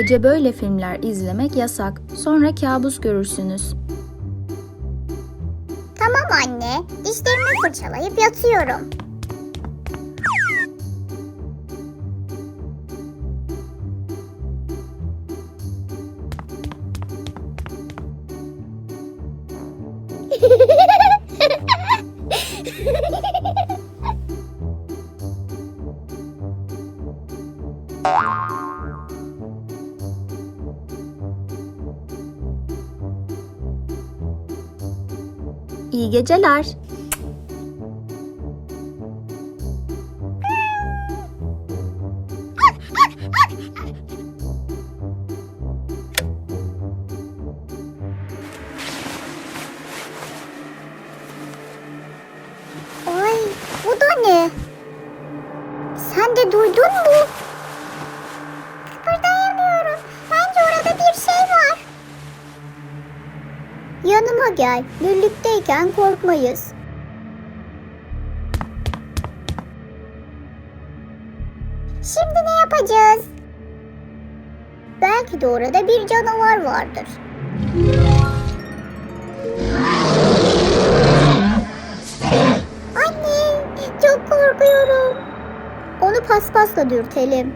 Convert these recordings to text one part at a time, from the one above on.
Gece böyle filmler izlemek yasak. Sonra kabus görürsünüz. Tamam anne. Dişlerimi fırçalayıp yatıyorum. İyi geceler. Ay bu da ne? Sen de duydun mu? Kıpırdayamıyorum. Bence orada bir şey var. Yanıma gel. Birlikteyken korkmayız. Şimdi ne yapacağız? Belki de orada bir canavar vardır. Anne, çok korkuyorum. Onu paspasla dürtelim.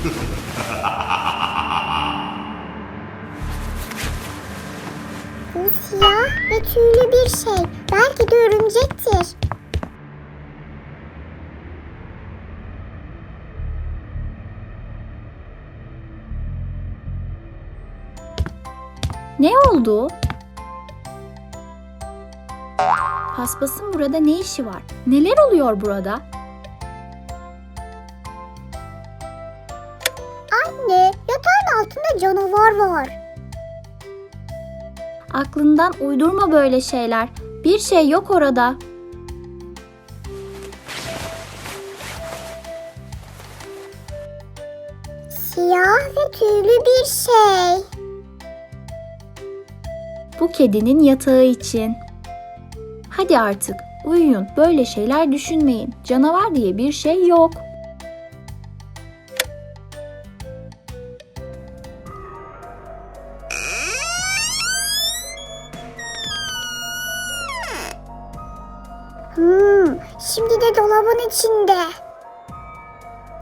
Bu siyah ve tüylü bir şey. Belki de örümcektir. Ne oldu? Paspasın burada ne işi var? Neler oluyor burada? Yatağın altında canavar var. Aklından uydurma böyle şeyler. Bir şey yok orada. Siyah ve tüylü bir şey. Bu kedinin yatağı için. Hadi artık uyuyun. Böyle şeyler düşünmeyin. Canavar diye bir şey yok. Hmm, şimdi de dolabın içinde.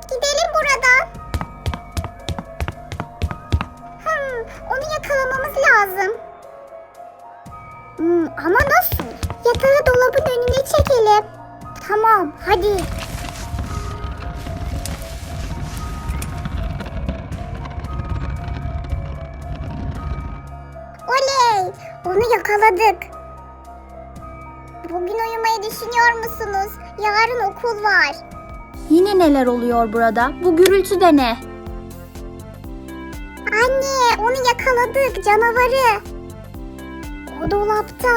Gidelim buradan. Hmm, onu yakalamamız lazım. Hmm, ama nasıl? Yatağı dolabın önüne çekelim. Tamam, hadi. Oley! Onu yakaladık. Bugün uyumayı düşünüyor musunuz? Yarın okul var. Yine neler oluyor burada? Bu gürültü de ne? Anne, onu yakaladık canavarı. O dolapta.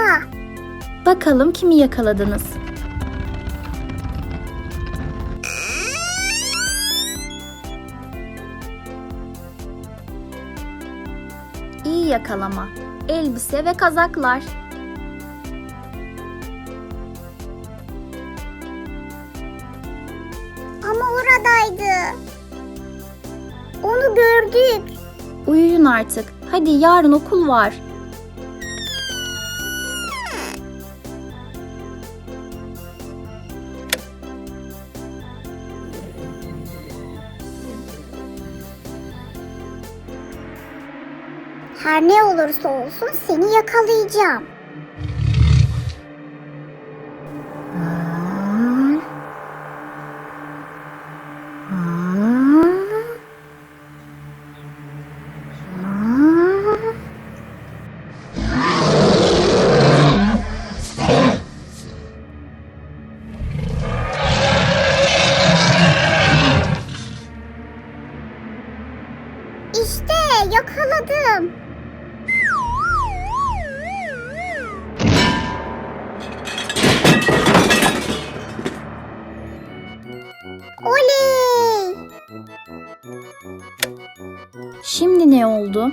Bakalım kimi yakaladınız? İyi yakalama. Elbise ve kazaklar. Gördük. Uyuyun artık. Hadi yarın okul var. Her ne olursa olsun seni yakalayacağım. İşte yakaladım. Oley! Şimdi ne oldu?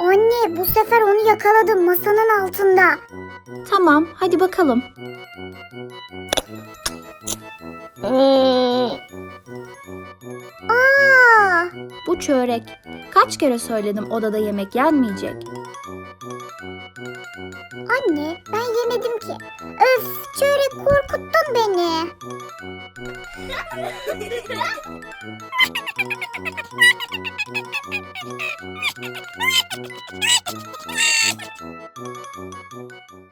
Anne bu sefer onu yakaladım masanın altında. Tamam hadi bakalım. Aa! Bu çörek. Kaç kere söyledim odada yemek yenmeyecek. anne ben yemedim ki. Öf çörek korkuttun beni.